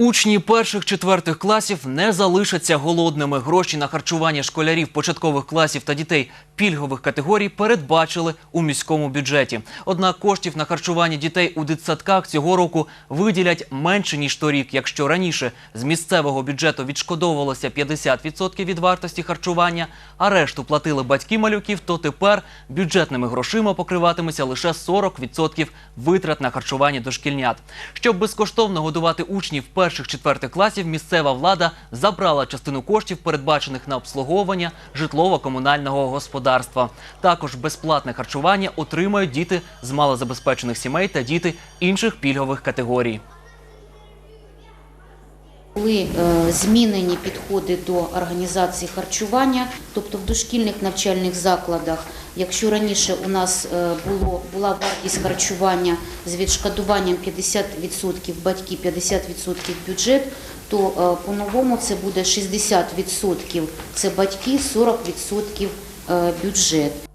Учні перших четвертих класів не залишаться голодними. Гроші на харчування школярів початкових класів та дітей пільгових категорій передбачили у міському бюджеті. Однак коштів на харчування дітей у дитсадках цього року виділять менше ніж торік. Якщо раніше з місцевого бюджету відшкодовувалося 50% від вартості харчування, а решту платили батьки малюків, то тепер бюджетними грошима покриватиметься лише 40% витрат на харчування дошкільнят. Щоб безкоштовно годувати учнів перших-четвертих класів, місцева влада забрала частину коштів, передбачених на обслуговування житлово-комунального господарства. Також безплатне харчування отримають діти з малозабезпечених сімей та діти інших пільгових категорій. Були е, змінені підходи до організації харчування, тобто в дошкільних навчальних закладах. Якщо раніше у нас е, було, була вартість харчування з відшкодуванням 50% батьки, 50% бюджет, то е, по-новому це буде 60% це батьки, 40% е, бюджет.